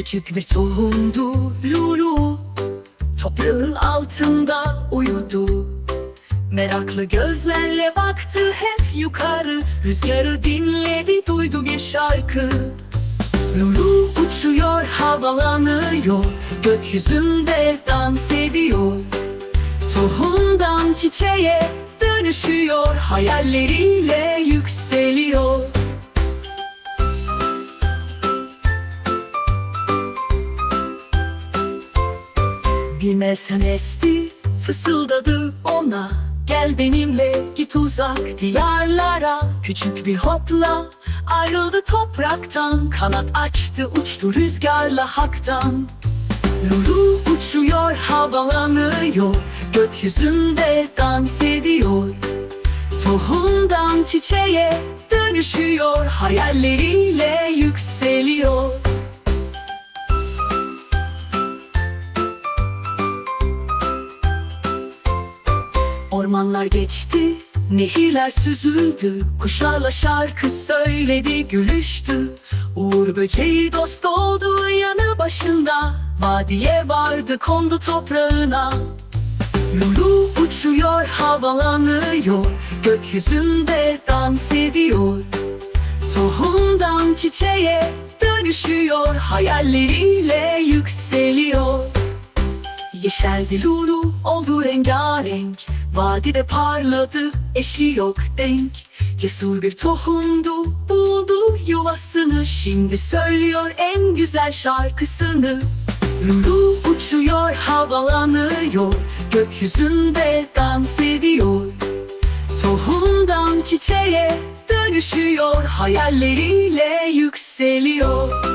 Küçük bir tohumdu Lulu. Toprağın altında uyudu. Meraklı gözlerle baktı hep yukarı. Rüzgarı dinledi duydu bir şarkı. Lulu uçuyor havalanıyor. Gökyüzünde dans ediyor. Tohumdan çiçeğe dönüşüyor. Hayalleriyle yükseliyor Bilmezsen esti fısıldadı ona. Gel benimle git uzak diyarlara. Küçük bir hopla ayrıldı topraktan. Kanat açtı uçtu rüzgarla haktan. Lulu uçuyor havalanıyor. Gökyüzünde dans ediyor. Tohumdan çiçeğe dönüşüyor. Hayalleriyle yükseliyor Ormanlar geçti, nehirler süzüldü Kuşlarla şarkı söyledi, gülüştü. Uğur böceği dost oldu yanı başında Vadiye vardı, kondu toprağına. Lulu uçuyor, havalanıyor Gökyüzünde dans ediyor. Tohumdan çiçeğe dönüşüyor Hayalleriyle yükseliyor Yeşerdi lulu oldu rengarenk. Vadide parladı eşi yok denk. Cesur bir tohumdu buldu yuvasını. Şimdi söylüyor en güzel şarkısını. Lulu uçuyor havalanıyor. Gökyüzünde dans ediyor. Tohumdan çiçeğe dönüşüyor. Hayalleriyle yükseliyor